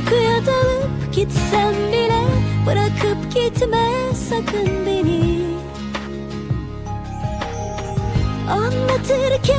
uykuya dalıp gitsem bile bırakıp gitme sakın beni. Anlatırken